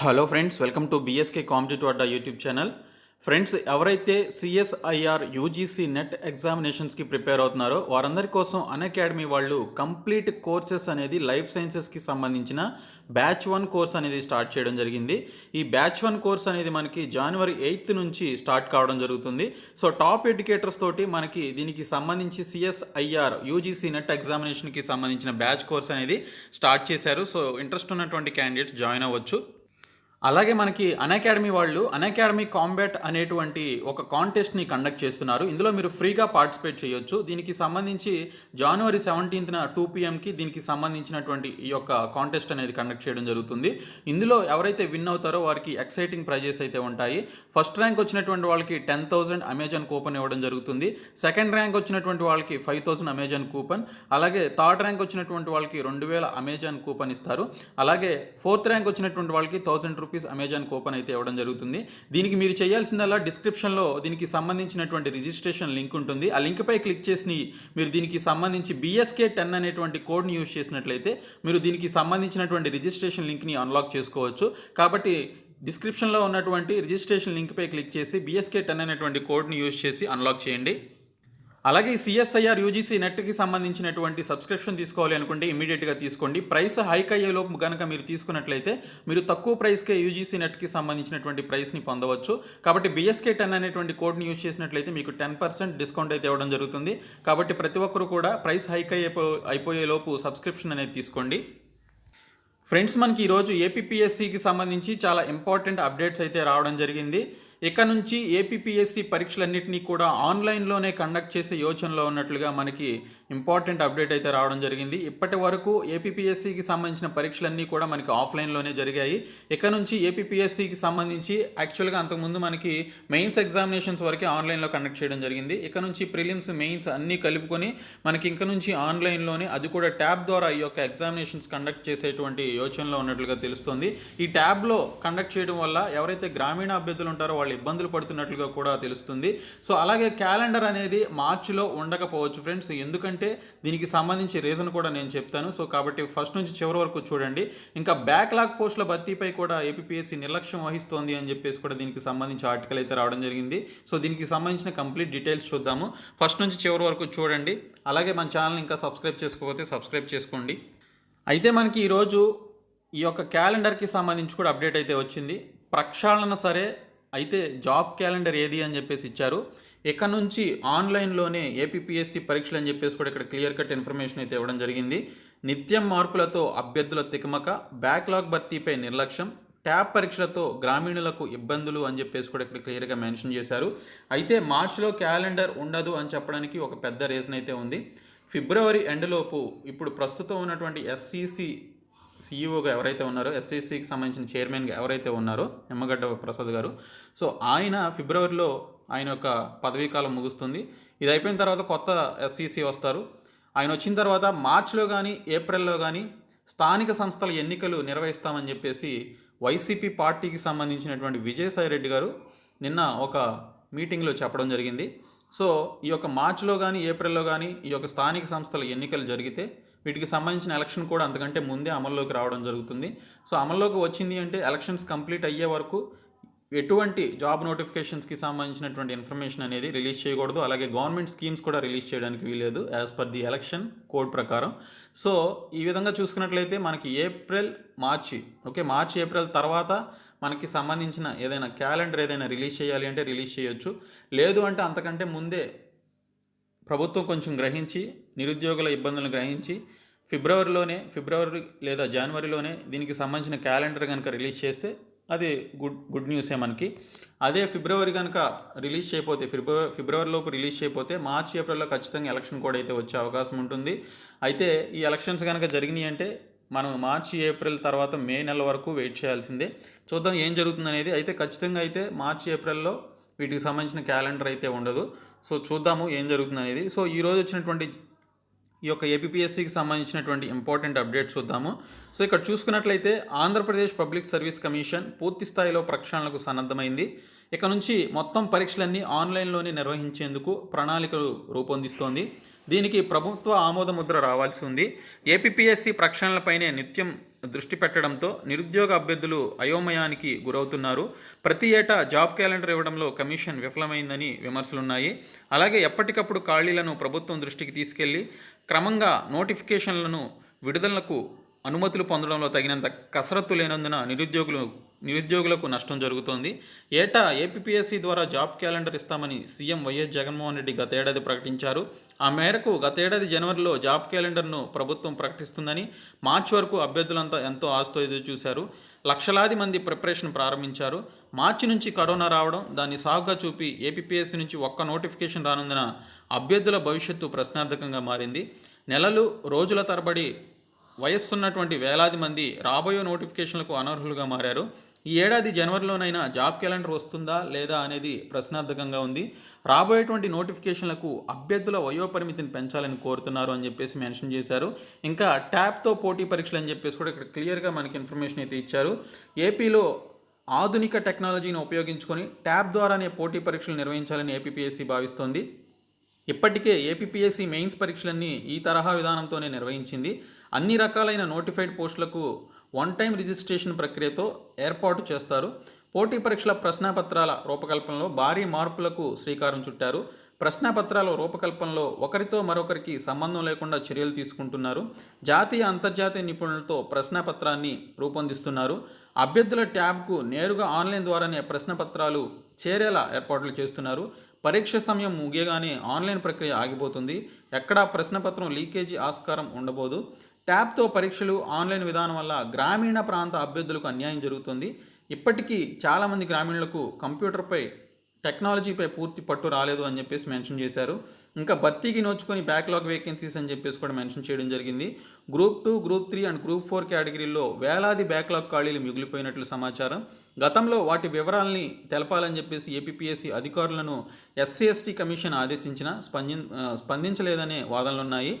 Hello friends welcome to BSK competitive Adda YouTube channel. Friends ఎవరైతే CSIR UGC NET ఎగ్జామినేషన్స్కి prepare అవుతున్నారో వారందరి కోసం అన్అకాడమీ వాళ్ళు కంప్లీట్ కోర్సెస్ అనేది లైఫ్ సైన్సెస్కి సంబంధించిన బ్యాచ్ వన్ కోర్స్ అనేది స్టార్ట్ చేయడం జరిగింది. ఈ బ్యాచ్ వన్ కోర్స్ అనేది మనకి జనవరి ఎయిత్ నుంచి స్టార్ట్ కావడం జరుగుతుంది. సో టాప్ ఎడ్యుకేటర్స్ తోటి మనకి దీనికి సంబంధించి సిఎస్ఐఆర్ యూజీసీ నెట్ ఎగ్జామినేషన్కి సంబంధించిన బ్యాచ్ కోర్స్ అనేది స్టార్ట్ చేశారు. సో ఇంట్రెస్ట్ ఉన్నటువంటి క్యాండిడేట్స్ జాయిన్ అవ్వచ్చు. అలాగే మనకి అకాడమీ వాళ్ళు అకాడమీ కాంబాట్ అనేటువంటి ఒక కాంటెస్ట్ని కండక్ట్ చేస్తున్నారు. ఇందులో మీరు ఫ్రీగా పార్టిసిపేట్ చేయొచ్చు. దీనికి సంబంధించి జనవరి సెవెంటీన్త్న టూ పిఎంకి దీనికి సంబంధించినటువంటి ఈ యొక్క కాంటెస్ట్ అనేది కండక్ట్ చేయడం జరుగుతుంది. ఇందులో ఎవరైతే విన్ అవుతారో వారికి ఎక్సైటింగ్ ప్రైజెస్ అయితే ఉంటాయి. ఫస్ట్ ర్యాంక్ వచ్చినటువంటి వాళ్ళకి టెన్ థౌసండ్ అమెజాన్ కూపన్ ఇవ్వడం జరుగుతుంది. సెకండ్ ర్యాంక్ వచ్చినటువంటి వాళ్ళకి ఫైవ్ థౌసండ్ అమెజాన్ కూపన్. అలాగే థర్డ్ ర్యాంక్ వచ్చినటువంటి వాళ్ళకి రెండు వేల అమెజాన్ కూపన్ ఇస్తారు. అలాగే ఫోర్త్ ర్యాంక్ వచ్చినటువంటి వాళ్ళకి థౌసండ్ రూపీస్ అమెజాన్ కూపన్ అయితే ఇవ్వడం జరుగుతుంది. దీనికి మీరు చేయాల్సిందల్లా డిస్క్రిప్షన్లో దీనికి సంబంధించినటువంటి రిజిస్ట్రేషన్ లింక్ ఉంటుంది. ఆ లింక్పై క్లిక్ చేసి మీరు దీనికి సంబంధించి బిఎస్కే టెన్ అనేటువంటి కోడ్ని యూజ్ చేసినట్లయితే మీరు దీనికి సంబంధించినటువంటి రిజిస్ట్రేషన్ లింక్ని అన్లాక్ చేసుకోవచ్చు. కాబట్టి డిస్క్రిప్షన్లో ఉన్నటువంటి రిజిస్ట్రేషన్ లింక్పై క్లిక్ చేసి బిఎస్కే టెన్ అనేటువంటి కోడ్ని యూజ్ చేసి అన్లాక్ చేయండి. అలాగే ఈ సిఎస్ఐఆర్ యూజీసీ నెట్కి సంబంధించినటువంటి సబ్స్క్రిప్షన్ తీసుకోవాలి అనుకుంటే ఇమీడియట్గా తీసుకోండి. ప్రైస్ హైక్ అయ్యేలోపు కనుక మీరు తీసుకున్నట్లయితే మీరు తక్కువ ప్రైస్కే యూజీసీ నెట్కి సంబంధించినటువంటి ప్రైస్ని పొందవచ్చు. కాబట్టి బిఎస్కే టెన్ అనేటువంటి కోడ్ని యూజ్ చేసినట్లయితే మీకు టెన్ పర్సెంట్ డిస్కౌంట్ అయితే ఇవ్వడం జరుగుతుంది. కాబట్టి ప్రతి ఒక్కరు కూడా ప్రైస్ హైక్ అయిపో అయిపోయేలోపు సబ్స్క్రిప్షన్ అనేది తీసుకోండి. ఫ్రెండ్స్ మనకి ఈరోజు ఏపీఎస్సికి సంబంధించి చాలా ఇంపార్టెంట్ అప్డేట్స్ అయితే రావడం జరిగింది. ఇక నుంచి ఏపీపీఎస్సీ పరీక్షలన్నింటినీ కూడా ఆన్లైన్లోనే కండక్ట్ చేసే యోచనలో ఉన్నట్లుగా మనకి ఇంపార్టెంట్ అప్డేట్ అయితే రావడం జరిగింది. ఇప్పటి వరకు ఏపీపీఎస్సికి సంబంధించిన పరీక్షలన్నీ కూడా మనకి ఆఫ్లైన్లోనే జరిగాయి. ఇక నుంచి ఏపీపీఎస్సికి సంబంధించి యాక్చువల్గా అంతకుముందు మనకి మెయిన్స్ ఎగ్జామినేషన్స్ వరకే ఆన్లైన్లో కండక్ట్ చేయడం జరిగింది. ఇక నుంచి ప్రిలిమ్స్ మెయిన్స్ అన్నీ కలుపుకొని మనకి ఇంక నుంచి ఆన్లైన్లోనే అది కూడా ట్యాబ్ ద్వారా ఈ యొక్క ఎగ్జామినేషన్స్ కండక్ట్ చేసేటువంటి యోచనలో ఉన్నట్లుగా తెలుస్తుంది. ఈ ట్యాబ్లో కండక్ట్ చేయడం వల్ల ఎవరైతే గ్రామీణ అభ్యర్థులు ఉంటారో వాళ్ళు ఇబ్బందులు పడుతున్నట్లుగా కూడా తెలుస్తుంది. సో అలాగే క్యాలెండర్ అనేది మార్చిలో ఉండకపోవచ్చు ఫ్రెండ్స్. ఎందుకంటే దీనికి సంబంధించి రీజన్ కూడా నేను చెప్తాను. సో కాబట్టి ఫస్ట్ నుంచి చివరి వరకు చూడండి. ఇంకా బ్యాక్లాగ్ పోస్టుల భర్తీపై కూడా ఏపీఎస్సీ నిర్లక్ష్యం వహిస్తోంది అని చెప్పేసి కూడా దీనికి సంబంధించి ఆర్టికల్ అయితే రావడం జరిగింది. సో దీనికి సంబంధించిన కంప్లీట్ డీటెయిల్స్ చూద్దాము. ఫస్ట్ నుంచి చివరి వరకు చూడండి. అలాగే మన ఛానల్ ఇంకా సబ్స్క్రైబ్ చేసుకోకపోతే సబ్స్క్రైబ్ చేసుకోండి. అయితే మనకి ఈరోజు ఈ యొక్క క్యాలెండర్కి సంబంధించి కూడా అప్డేట్ అయితే వచ్చింది. ప్రక్షాళన సరే అయితే జాబ్ క్యాలెండర్ ఏది అని చెప్పేసి ఇచ్చారు. ఇక నుంచి ఆన్లైన్లోనే ఏపీఎస్సి పరీక్షలు అని చెప్పేసి కూడా ఇక్కడ క్లియర్ కట్ ఇన్ఫర్మేషన్ అయితే ఇవ్వడం జరిగింది. నిత్యం మార్పులతో అభ్యర్థుల తికమక బ్యాక్లాగ్ భర్తీపై నిర్లక్ష్యం ట్యాబ్ పరీక్షలతో గ్రామీణులకు ఇబ్బందులు అని చెప్పేసి కూడా ఇక్కడ క్లియర్గా మెన్షన్ చేశారు. అయితే మార్చిలో క్యాలెండర్ ఉండదు అని చెప్పడానికి ఒక పెద్ద రీజన్ అయితే ఉంది. ఫిబ్రవరి ఎండ్లోపు ఇప్పుడు ప్రస్తుతం ఉన్నటువంటి ఎస్సీసీ సీఈఓగా ఎవరైతే ఉన్నారో ఎస్సీసీకి సంబంధించిన చైర్మన్గా ఎవరైతే ఉన్నారో నిమ్మగడ్డ ప్రసాద్ గారు. సో ఆయన ఫిబ్రవరిలో ఆయన యొక్క పదవీకాలం ముగుస్తుంది. ఇది అయిపోయిన తర్వాత కొత్త ఎస్సీసీ వస్తారు. ఆయన వచ్చిన తర్వాత మార్చిలో కానీ ఏప్రిల్లో కానీ స్థానిక సంస్థల ఎన్నికలు నిర్వహిస్తామని చెప్పేసి వైసీపీ పార్టీకి సంబంధించినటువంటి విజయసాయి రెడ్డి గారు నిన్న ఒక మీటింగ్లో చెప్పడం జరిగింది. సో ఈ యొక్క మార్చిలో కానీ ఏప్రిల్లో కానీ ఈ యొక్క స్థానిక సంస్థల ఎన్నికలు జరిగితే వీటికి సంబంధించిన ఎలక్షన్ కూడా అంతకంటే ముందే అమల్లోకి రావడం జరుగుతుంది. సో అమల్లోకి వచ్చింది అంటే ఎలక్షన్స్ కంప్లీట్ అయ్యే వరకు ఎటువంటి జాబ్ నోటిఫికేషన్స్కి సంబంధించినటువంటి ఇన్ఫర్మేషన్ అనేది రిలీజ్ చేయకూడదు. అలాగే గవర్నమెంట్ స్కీమ్స్ కూడా రిలీజ్ చేయడానికి వీలేదు as per the election code ప్రకారం. సో ఈ విధంగా చూసుకున్నట్లయితే మనకి April March okay March April తర్వాత మనకి సంబంధించిన ఏదైనా క్యాలెండర్ ఏదైనా రిలీజ్ చేయాలి అంటే రిలీజ్ చేయొచ్చు. లేదు అంటే అంతకంటే ముందే ప్రభుత్వం కొంచెం గ్రహించి నిరుద్యోగుల ఇబ్బందులను గ్రహించి ఫిబ్రవరిలోనే ఫిబ్రవరి లేదా జనవరిలోనే దీనికి సంబంధించిన క్యాలెండర్ కనుక రిలీజ్ చేస్తే అది గుడ్ గుడ్ న్యూసే మనకి. అదే ఫిబ్రవరి కనుక రిలీజ్ అయిపోతే ఫిబ్రవరి ఫిబ్రవరిలోపు రిలీజ్ అయిపోతే మార్చి ఏప్రిల్లో ఖచ్చితంగా ఎలక్షన్ కూడా అయితే వచ్చే అవకాశం ఉంటుంది. అయితే ఈ ఎలక్షన్స్ కనుక జరిగినాయి అంటే మనం మార్చి ఏప్రిల్ తర్వాత మే నెల వరకు వెయిట్ చేయాల్సిందే. చూద్దాం ఏం జరుగుతుంది అనేది. అయితే ఖచ్చితంగా అయితే మార్చి ఏప్రిల్లో వీటికి సంబంధించిన క్యాలెండర్ అయితే ఉండదు. సో చూద్దాము ఏం జరుగుతుంది అనేది. సో ఈరోజు వచ్చినటువంటి ఈ యొక్క ఏపీఎస్సికి సంబంధించినటువంటి ఇంపార్టెంట్ అప్డేట్ చూద్దాము. సో ఇక్కడ చూసుకున్నట్లయితే ఆంధ్రప్రదేశ్ పబ్లిక్ సర్వీస్ కమిషన్ పూర్తి స్థాయిలో ప్రక్షాళనకు సన్నద్ధమైంది. ఇక నుంచి మొత్తం పరీక్షలన్నీ ఆన్లైన్లోనే నిర్వహించేందుకు ప్రణాళికలు రూపొందిస్తోంది. దీనికి ప్రభుత్వ ఆమోద ముద్ర రావాల్సి ఉంది. ఏపీఎస్సి ప్రక్షాళనలపైనే నిత్యం దృష్టి పెట్టడంతో నిరుద్యోగ అభ్యర్థులు అయోమయానికి గురవుతున్నారు. ప్రతి ఏటా జాబ్ క్యాలెండర్ ఇవ్వడంలో కమిషన్ విఫలమైందని విమర్శలున్నాయి. అలాగే ఎప్పటికప్పుడు ఖాళీలను ప్రభుత్వం దృష్టికి తీసుకెళ్ళి క్రమంగా నోటిఫికేషన్లను విడుదలకు అనుమతులు పొందడంలో తగినంత కసరత్తు లేనందున నిరుద్యోగులు నిరుద్యోగులకు నష్టం జరుగుతోంది. ఏటా ఏపీఎస్సీ ద్వారా జాబ్ క్యాలెండర్ ఇస్తామని సీఎం వైఎస్ జగన్మోహన్ రెడ్డి గతేడాది ప్రకటించారు. ఆ మేరకు గతేడాది జనవరిలో జాబ్ క్యాలెండర్ను ప్రభుత్వం ప్రకటిస్తుందని మార్చి వరకు అభ్యర్థులంతా ఎంతో ఆస్తో ఎదురు చూశారు లక్షలాది మంది ప్రిపరేషన్ ప్రారంభించారు. మార్చి నుంచి కరోనా రావడం దాన్ని సాగుగా చూపి ఏపీఎస్సీ నుంచి ఒక్క నోటిఫికేషన్ రానందున అభ్యర్థుల భవిష్యత్తు ప్రశ్నార్థకంగా మారింది. నెలలు రోజుల తరబడి వయస్సున్నటువంటి వేలాది మంది రాబోయే నోటిఫికేషన్లకు అనర్హులుగా మారారు. ఈ ఏడాది జనవరిలోనైనా జాబ్ క్యాలెండర్ వస్తుందా లేదా అనేది ప్రశ్నార్థకంగా ఉంది. రాబోయేటువంటి నోటిఫికేషన్లకు అభ్యర్థుల వయోపరిమితిని పెంచాలని కోరుతున్నారు అని చెప్పేసి మెన్షన్ చేశారు. ఇంకా ట్యాప్తో పోటీ పరీక్షలు అని చెప్పేసి కూడా ఇక్కడ క్లియర్గా మనకి ఇన్ఫర్మేషన్ అయితే ఇచ్చారు. ఏపీలో ఆధునిక టెక్నాలజీని ఉపయోగించుకొని ట్యాబ్ ద్వారానే పోటీ పరీక్షలు నిర్వహించాలని ఏపీపీఎస్సీ భావిస్తోంది. ఇప్పటికే ఏపీఎస్సీ మెయిన్స్ పరీక్షలన్నీ ఈ తరహా విధానంతోనే నిర్వహించింది. అన్ని రకాలైన నోటిఫైడ్ పోస్టులకు వన్ టైం రిజిస్ట్రేషన్ ప్రక్రియతో ఏర్పాటు చేస్తారు. పోటీ పరీక్షల ప్రశ్నాపత్రాల రూపకల్పనలో భారీ మార్పులకు శ్రీకారం చుట్టారు. ప్రశ్నాపత్రాల రూపకల్పనలో ఒకరితో మరొకరికి సంబంధం లేకుండా చర్యలు తీసుకుంటున్నారు. జాతీయ అంతర్జాతీయ నిపుణులతో ప్రశ్నపత్రాన్ని రూపొందిస్తున్నారు. అభ్యర్థుల ట్యాబ్కు నేరుగా ఆన్లైన్ ద్వారానే ప్రశ్నపత్రాలు చేరేలా ఏర్పాట్లు చేస్తున్నారు. పరీక్ష సమయం ముగియగానే ఆన్లైన్ ప్రక్రియ ఆగిపోతుంది. ఎక్కడా ప్రశ్నపత్రం లీకేజీ ఆస్కారం ఉండబోదు. ట్యాబ్తో పరీక్షలు ఆన్లైన్ విధానం వల్ల గ్రామీణ ప్రాంత అభ్యర్థులకు అన్యాయం జరుగుతుంది. ఇప్పటికీ చాలామంది గ్రామీణులకు కంప్యూటర్పై టెక్నాలజీపై పూర్తి పట్టు రాలేదు అని చెప్పేసి మెన్షన్ చేశారు. ఇంకా భర్తీకి నోచుకొని బ్యాక్లాగ్ వేకెన్సీస్ అని చెప్పేసి కూడా మెన్షన్ చేయడం జరిగింది. Group two group three and group four కేటగిరీల్లో వేలాది బ్యాక్లాగ్ ఖాళీలు మిగిలిపోయినట్లు సమాచారం. గతంలో వాటి వివరాల్ని తెలపాలని చెప్పేసి ఏపీఎస్సీ అధికారులను ఎస్సీ ఎస్టీ కమిషన్ ఆదేశించిన స్పందిం స్పందించలేదనే వాదనలున్నాయి.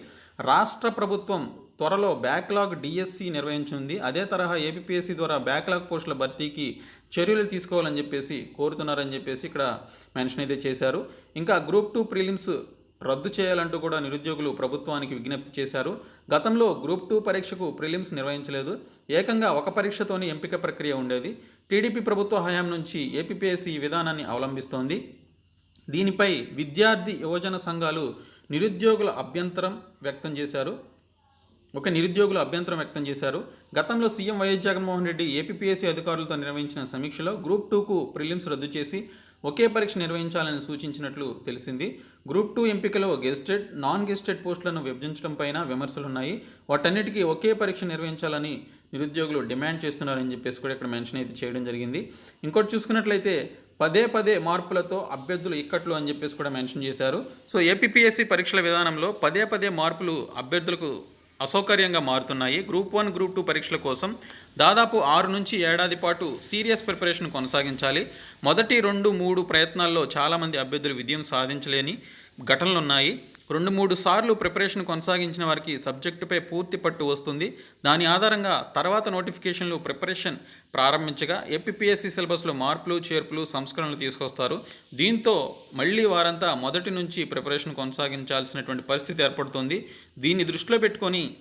రాష్ట్ర ప్రభుత్వం త్వరలో బ్యాక్లాగ్ డిఎస్సి నిర్వహించింది. అదే తరహా ఏపీఎస్సి ద్వారా బ్యాక్లాగ్ పోస్టుల భర్తీకి చర్యలు తీసుకోవాలని చెప్పేసి కోరుతున్నారని చెప్పేసి ఇక్కడ మెన్షన్ అయితే చేశారు. ఇంకా గ్రూప్ టూ ప్రిలిమ్స్ రద్దు చేయాలంటూ కూడా నిరుద్యోగులు ప్రభుత్వానికి విజ్ఞప్తి చేశారు. గతంలో గ్రూప్ టూ పరీక్షకు ప్రిలిమ్స్ నిర్వహించలేదు. ఏకంగా ఒక పరీక్షతోనే ఎంపిక ప్రక్రియ ఉండేది. టీడీపీ ప్రభుత్వ హయాం నుంచి ఏపీపీఎస్సీ విధానాన్ని అవలంబిస్తోంది. దీనిపై విద్యార్థి యువజన సంఘాలు నిరుద్యోగుల అభ్యంతరం వ్యక్తం చేశారు. ఒక నిరుద్యోగులు అభ్యంతరం వ్యక్తం చేశారు. గతంలో CM YS Jaganmohan Reddy APPSC అధికారులతో నిర్వహించిన సమీక్షలో గ్రూప్ టూకు ప్రిలిమ్స్ రద్దు చేసి ఒకే పరీక్ష నిర్వహించాలని సూచించినట్లు తెలిసింది. గ్రూప్ టూ ఎంపికలో గెస్టెడ్ నాన్ గెస్టెడ్ పోస్టులను విభజించడం పైన విమర్శలున్నాయి. వాటన్నిటికీ ఒకే పరీక్ష నిర్వహించాలని నిరుద్యోగులు డిమాండ్ చేస్తున్నారని చెప్పేసి కూడా ఇక్కడ మెన్షన్ అయితే చేయడం జరిగింది. ఇంకోటి చూసుకున్నట్లయితే పదే పదే మార్పులతో అభ్యర్థులు ఇక్కట్లు అని చెప్పేసి కూడా మెన్షన్ చేశారు. సో ఏపీపీఎస్సీ పరీక్షల విధానంలో పదే పదే మార్పులు అభ్యర్థులకు అసౌకర్యంగా మారుతున్నాయి. గ్రూప్ వన్ గ్రూప్ టూ పరీక్షల కోసం దాదాపు ఆరు నుంచి ఏడాది పాటు సీరియస్ ప్రిపరేషన్ కొనసాగించాలి. మొదటి రెండు మూడు ప్రయత్నాల్లో చాలామంది అభ్యర్థులు విజయం సాధించలేని ఘటనలు ఉన్నాయి రెండు మూడు సార్లు ప్రిపరేషన్ కొనసాగించిన వారికి సబ్జెక్టుపై పూర్తి పట్టు వస్తుంది. దాని ఆధారంగా తర్వాత నోటిఫికేషన్లు ప్రిపరేషన్ ప్రారంభించగా ఏపీఎస్సీ సిలబస్లో మార్పులు చేర్పులు సంస్కరణలు తీసుకొస్తారు. దీంతో మళ్ళీ వారంతా మొదటి నుంచి ప్రిపరేషన్ కొనసాగించాల్సినటువంటి పరిస్థితి ఏర్పడుతుంది. దీన్ని దృష్టిలో పెట్టుకొని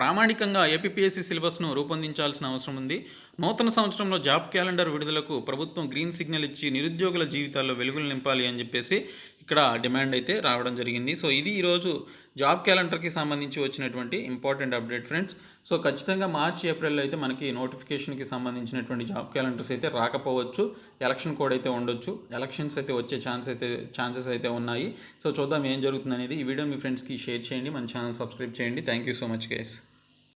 ప్రామాణికంగా ఏపీఎస్సీ సిలబస్ను రూపొందించాల్సిన అవసరం ఉంది. నూతన సంవత్సరంలో జాబ్ క్యాలెండర్ విడుదలకు ప్రభుత్వం గ్రీన్ సిగ్నల్ ఇచ్చి నిరుద్యోగుల జీవితాల్లో వెలుగులు నింపాలి అని చెప్పేసి ఇక్కడ డిమాండ్ అయితే రావడం జరిగింది. సో ఇది ఈరోజు జాబ్ క్యాలెండర్కి సంబంధించి వచ్చినటువంటి ఇంపార్టెంట్ అప్డేట్ ఫ్రెండ్స్. సో ఖచ్చితంగా మార్చి ఏప్రిల్లో అయితే మనకి నోటిఫికేషన్కి సంబంధించినటువంటి జాబ్ క్యాలెండర్స్ అయితే రాకపోవచ్చు. ఎలక్షన్ కోడ్ అయితే ఉండొచ్చు. ఎలక్షన్స్ అయితే వచ్చే ఛాన్స్ అయితే ఛాన్సెస్ అయితే ఉన్నాయి. సో చూద్దాం ఏం జరుగుతుంది అనేది ఈ వీడియో మీ ఫ్రెండ్స్కి షేర్ చేయండి. మన ఛానల్ సబ్స్క్రైబ్ చేయండి. Thank you so much guys.